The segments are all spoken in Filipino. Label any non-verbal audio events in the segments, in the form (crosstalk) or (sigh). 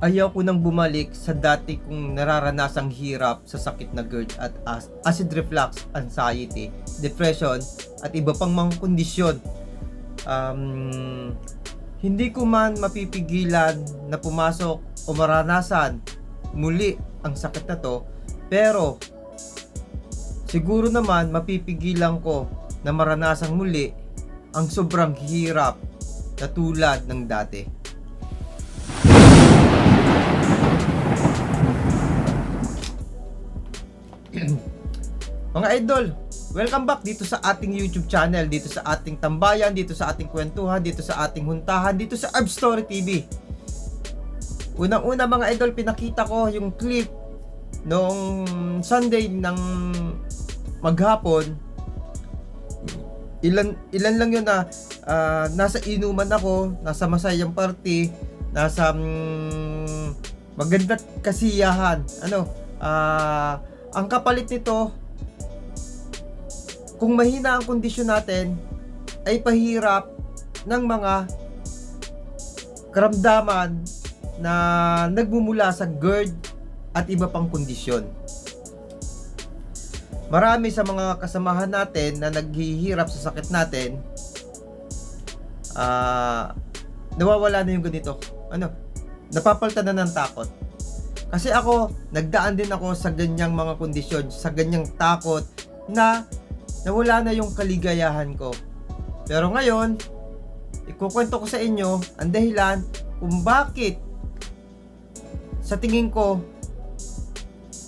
Ayaw ko nang bumalik sa dati kong nararanasang hirap sa sakit na GERD at acid reflux, anxiety, depression, at iba pang mga kondisyon. Um, hindi ko man mapipigilan na pumasok o maranasan muli ang sakit na to, pero siguro naman mapipigilan ko na maranasang muli ang sobrang hirap na tulad ng dati. Mga idol, welcome back dito sa ating YouTube channel, dito sa ating tambayan, dito sa ating kwentuhan, dito sa ating huntahan, dito sa Herb Story TV. Unang-una mga idol, pinakita ko yung clip noong Sunday ng maghapon. Ilan ilan lang yun na ah, nasa inuman ako, nasa masayang party, nasa mm, maganda kasiyahan. Ano, ah, ang kapalit nito kung mahina ang kondisyon natin ay pahirap ng mga karamdaman na nagmumula sa GERD at iba pang kondisyon. Marami sa mga kasamahan natin na naghihirap sa sakit natin, ah, nawawala na yung ganito. Ano? Napapalta na ng takot. Kasi ako, nagdaan din ako sa ganyang mga kondisyon, sa ganyang takot na nawala na yung kaligayahan ko. Pero ngayon, ikukwento ko sa inyo ang dahilan kung bakit sa tingin ko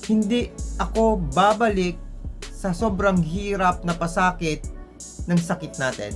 hindi ako babalik sa sobrang hirap na pasakit ng sakit natin.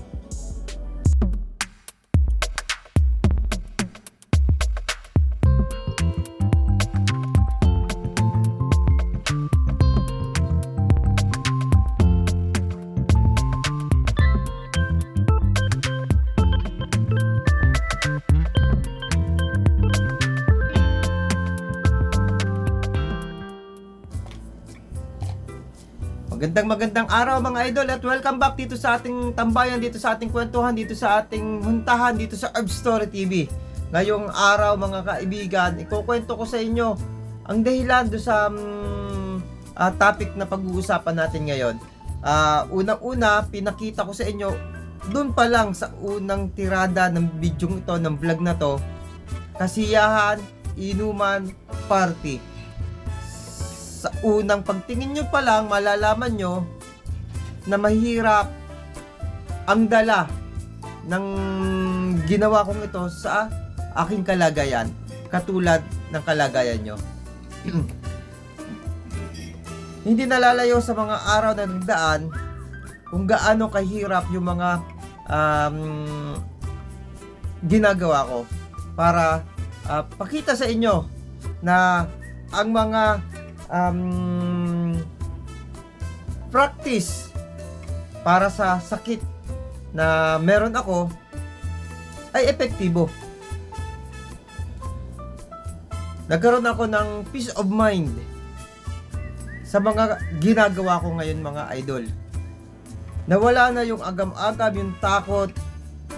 Magandang magandang araw mga idol at welcome back dito sa ating tambayan, dito sa ating kwentuhan, dito sa ating huntahan, dito sa Herb Story TV. Ngayong araw mga kaibigan, ikukwento ko sa inyo ang dahilan do sa mm, ah, topic na pag-uusapan natin ngayon. Ah, unang-una, pinakita ko sa inyo doon pa lang sa unang tirada ng video ito, ng vlog na to, kasiyahan, inuman, party sa unang pagtingin nyo pa lang, malalaman nyo na mahirap ang dala ng ginawa kong ito sa aking kalagayan. Katulad ng kalagayan nyo. (clears throat) Hindi nalalayo sa mga araw na nagdaan kung gaano kahirap yung mga um, ginagawa ko para ah, pakita sa inyo na ang mga um, practice para sa sakit na meron ako ay epektibo. Nagkaroon ako ng peace of mind sa mga ginagawa ko ngayon mga idol. Nawala na yung agam-agam, yung takot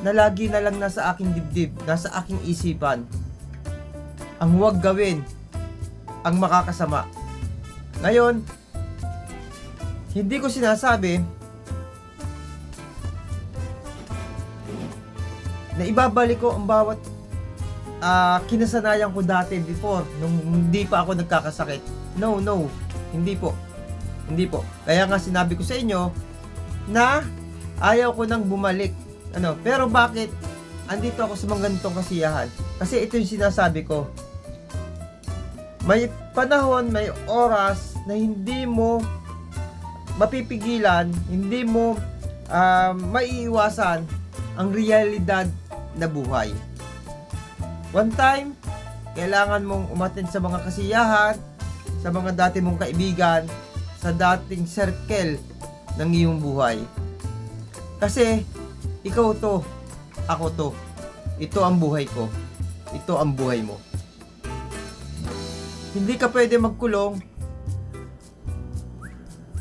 na lagi na lang nasa aking dibdib, nasa aking isipan. Ang huwag gawin, ang makakasama. Ngayon, hindi ko sinasabi na ibabalik ko ang bawat ah, kinasanayan ko dati before nung hindi pa ako nagkakasakit. No, no. Hindi po. Hindi po. Kaya nga sinabi ko sa inyo na ayaw ko nang bumalik. Ano, pero bakit andito ako sa mga ganitong kasiyahan? Kasi ito yung sinasabi ko. May panahon, may oras na hindi mo mapipigilan, hindi mo um, maiiwasan ang realidad na buhay. One time, kailangan mong umatin sa mga kasiyahan, sa mga dati mong kaibigan, sa dating circle ng iyong buhay. Kasi, ikaw to, ako to. Ito ang buhay ko. Ito ang buhay mo. Hindi ka pwede magkulong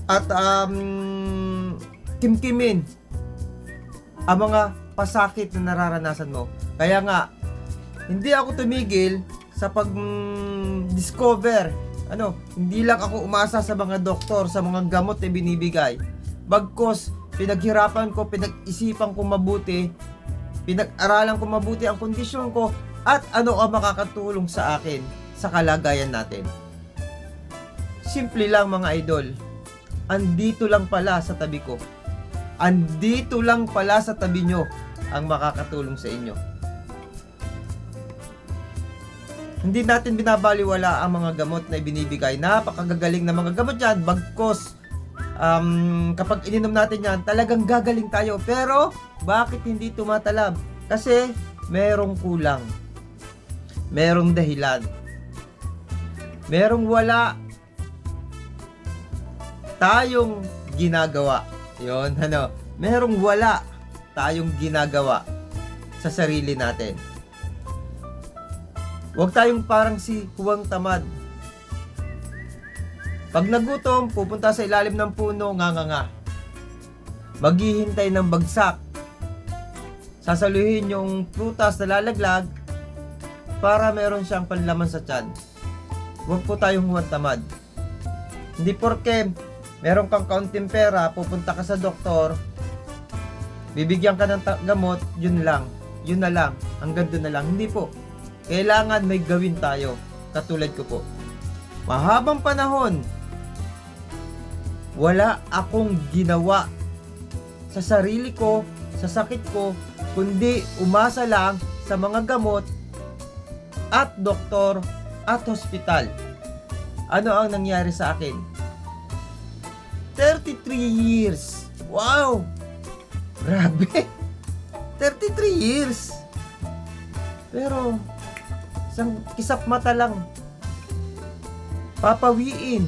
at um, kimkimin ang mga pasakit na nararanasan mo. Kaya nga, hindi ako tumigil sa pag-discover. Ano, hindi lang ako umasa sa mga doktor, sa mga gamot na binibigay. Bagkos, pinaghirapan ko, pinag-isipan ko mabuti, pinag-aralan ko mabuti ang kondisyon ko, at ano ang makakatulong sa akin sa kalagayan natin. Simple lang mga idol. Andito lang pala sa tabi ko. Andito lang pala sa tabi nyo ang makakatulong sa inyo. Hindi natin binabaliwala ang mga gamot na ibinibigay. Napakagagaling na mga gamot yan. Bagkos, um, kapag ininom natin yan, talagang gagaling tayo. Pero, bakit hindi tumatalab? Kasi, merong kulang. Merong dahilan. Merong wala tayong ginagawa. Yon (laughs) ano, merong wala tayong ginagawa sa sarili natin. Huwag tayong parang si Huwang Tamad. Pag nagutom, pupunta sa ilalim ng puno, nga nga nga. Maghihintay ng bagsak. Sasaluhin yung prutas na lalaglag para meron siyang panlaman sa tiyan. Huwag po tayong huwag tamad. Hindi porke meron kang kaunting pera, pupunta ka sa doktor, bibigyan ka ng gamot, yun lang. Yun na lang. Hanggang doon na lang. Hindi po. Kailangan may gawin tayo. Katulad ko po. Mahabang panahon, wala akong ginawa sa sarili ko, sa sakit ko, kundi umasa lang sa mga gamot at doktor at hospital. Ano ang nangyari sa akin? 33 years. Wow! Grabe! (laughs) 33 years! Pero, isang kisap mata lang. Papawiin.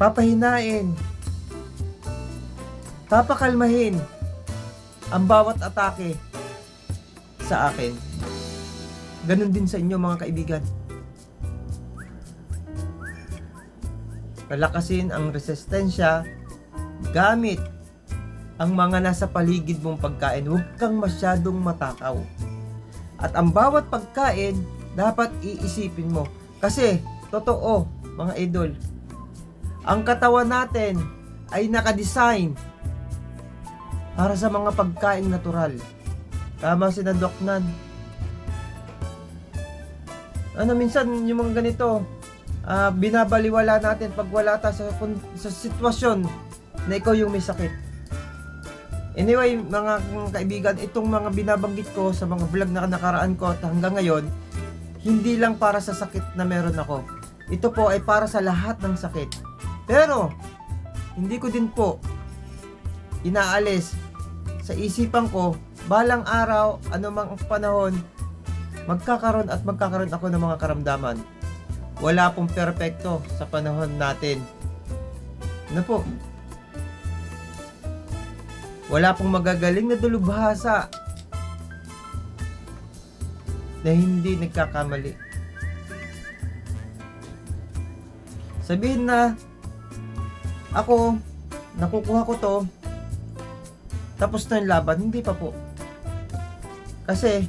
Papahinain. Papakalmahin ang bawat atake sa akin. Ganon din sa inyo mga kaibigan. Palakasin ang resistensya gamit ang mga nasa paligid mong pagkain. Huwag kang masyadong matakaw. At ang bawat pagkain, dapat iisipin mo. Kasi, totoo, mga idol, ang katawan natin ay nakadesign para sa mga pagkain natural. Tama si na Doc Nan. Ano minsan yung mga ganito, ah, binabaliwala natin pag wala ta sa, sa sitwasyon na ikaw yung may sakit. Anyway, mga kaibigan, itong mga binabanggit ko sa mga vlog na nakaraan ko at hanggang ngayon, hindi lang para sa sakit na meron ako. Ito po ay para sa lahat ng sakit. Pero, hindi ko din po inaalis sa isipan ko, balang araw, anumang panahon, magkakaroon at magkakaroon ako ng mga karamdaman. Wala pong perpekto sa panahon natin. Ano po? Wala pong magagaling na dalubhasa na hindi nagkakamali. Sabihin na ako, nakukuha ko to, tapos na yung laban, hindi pa po. Kasi,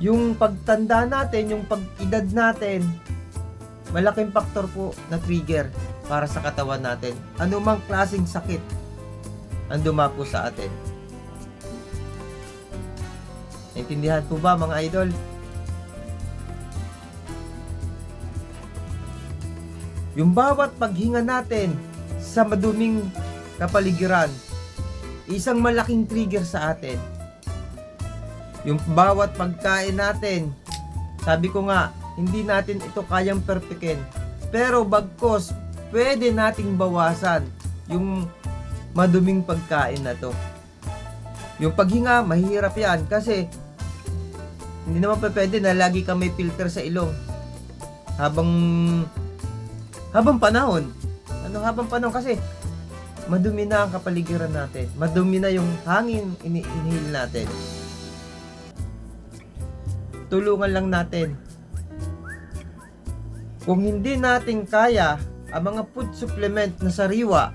yung pagtanda natin, yung pag-edad natin, malaking faktor po na trigger para sa katawan natin. Ano mang klaseng sakit ang dumapo sa atin. Naintindihan po ba mga idol? Yung bawat paghinga natin sa maduming kapaligiran, isang malaking trigger sa atin. Yung bawat pagkain natin, sabi ko nga, hindi natin ito kayang perpekin. Pero bagkos, pwede nating bawasan yung maduming pagkain na to. Yung paghinga, mahirap yan kasi hindi naman pa pwede na lagi ka may filter sa ilong. Habang habang panahon. Ano habang panahon kasi madumi na ang kapaligiran natin. Madumi na yung hangin ini-inhale natin. Tulungan lang natin. Kung hindi natin kaya ang mga food supplement na sariwa,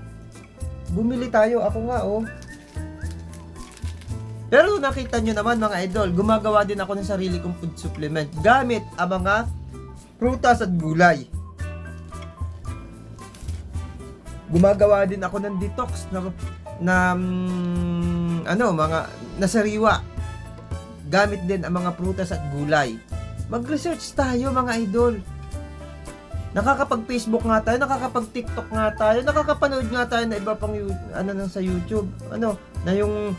bumili tayo. Ako nga, oh. Pero nakita nyo naman mga idol, gumagawa din ako ng sarili kong food supplement gamit ang mga prutas at gulay. Gumagawa din ako ng detox na, na mm, ano, mga nasariwa. Gamit din ang mga prutas at gulay. Mag-research tayo mga idol. Nakakapag-Facebook nga tayo, nakakapag-TikTok nga tayo, nakakapanood nga tayo na iba pang ano nang sa YouTube. Ano, na yung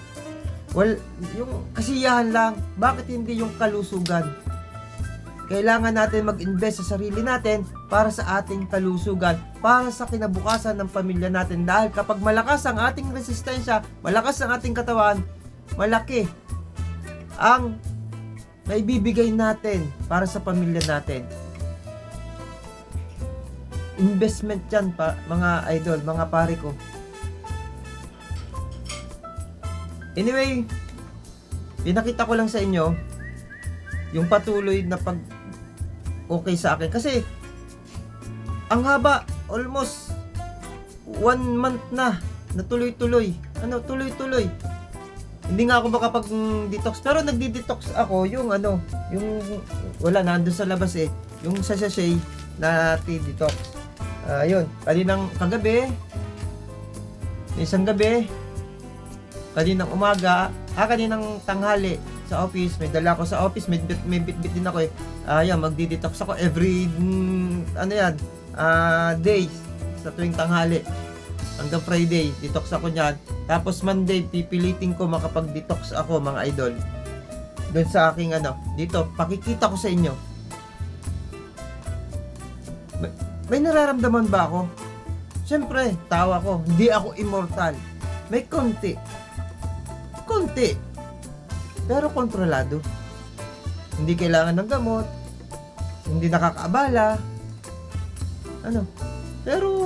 well, yung kasiyahan lang. Bakit hindi yung kalusugan? Kailangan natin mag-invest sa sarili natin para sa ating kalusugan, para sa kinabukasan ng pamilya natin. Dahil kapag malakas ang ating resistensya, malakas ang ating katawan, malaki ang naibibigay natin para sa pamilya natin. Investment yan, pa, mga idol, mga pare ko. Anyway, pinakita ko lang sa inyo yung patuloy na pag okay sa akin. Kasi, ang haba, almost one month na, na tuloy-tuloy. Ano, tuloy-tuloy. Hindi nga ako makapag-detox, pero nagdi-detox ako yung ano, yung wala nando sa labas eh, yung sa sachet na tea-detox. Ayun, kaninang kagabi, isang gabi, kaninang umaga, ah, kaninang tanghali sa office, may dala ko sa office, may bit, may bit, din ako eh. Ah, yan, magdi-detox ako every, mm, ano yan, ah, day, sa tuwing tanghali. Hanggang Friday, detox ako niyan. Tapos Monday, pipilitin ko makapag-detox ako, mga idol. Doon sa aking ano, dito, pakikita ko sa inyo. May, may nararamdaman ba ako? Siyempre, tawa ko, hindi ako immortal. May konti. Konti. Pero kontrolado. Hindi kailangan ng gamot. Hindi nakakaabala. Ano? Pero,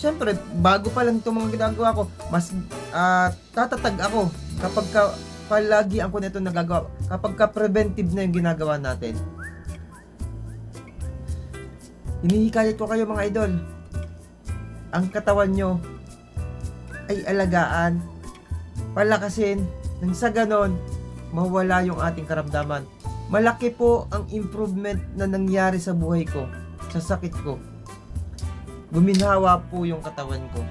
syempre, bago pa lang itong mga ginagawa ko, mas ah, tatatag ako kapag ka, palagi ako nito nagagawa. Kapag ka preventive na yung ginagawa natin. Hinihikayat ko kayo mga idol. Ang katawan nyo ay alagaan, palakasin, nang sa ganon, mawala yung ating karamdaman. Malaki po ang improvement na nangyari sa buhay ko, sa sakit ko. Guminhawa po yung katawan ko.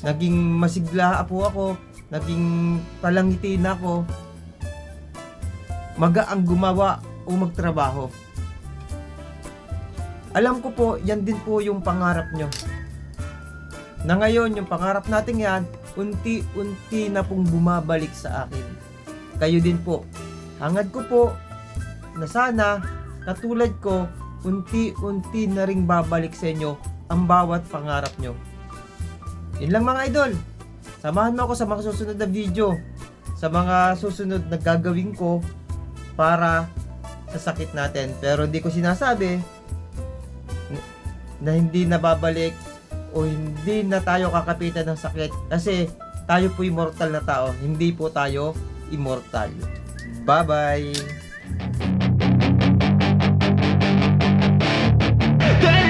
Naging masigla po ako, naging palangiti na ako. Magaang gumawa o magtrabaho. Alam ko po, yan din po yung pangarap nyo. Na ngayon, yung pangarap natin yan, unti-unti na pong bumabalik sa akin. Kayo din po. Hangad ko po na sana, katulad ko, unti-unti na ring babalik sa inyo ang bawat pangarap nyo. Yun lang mga idol. Samahan mo ako sa mga susunod na video. Sa mga susunod na gagawin ko para sa sakit natin. Pero hindi ko sinasabi na hindi nababalik o hindi na tayo kakapitan ng sakit kasi tayo po immortal na tao, hindi po tayo immortal. Bye-bye!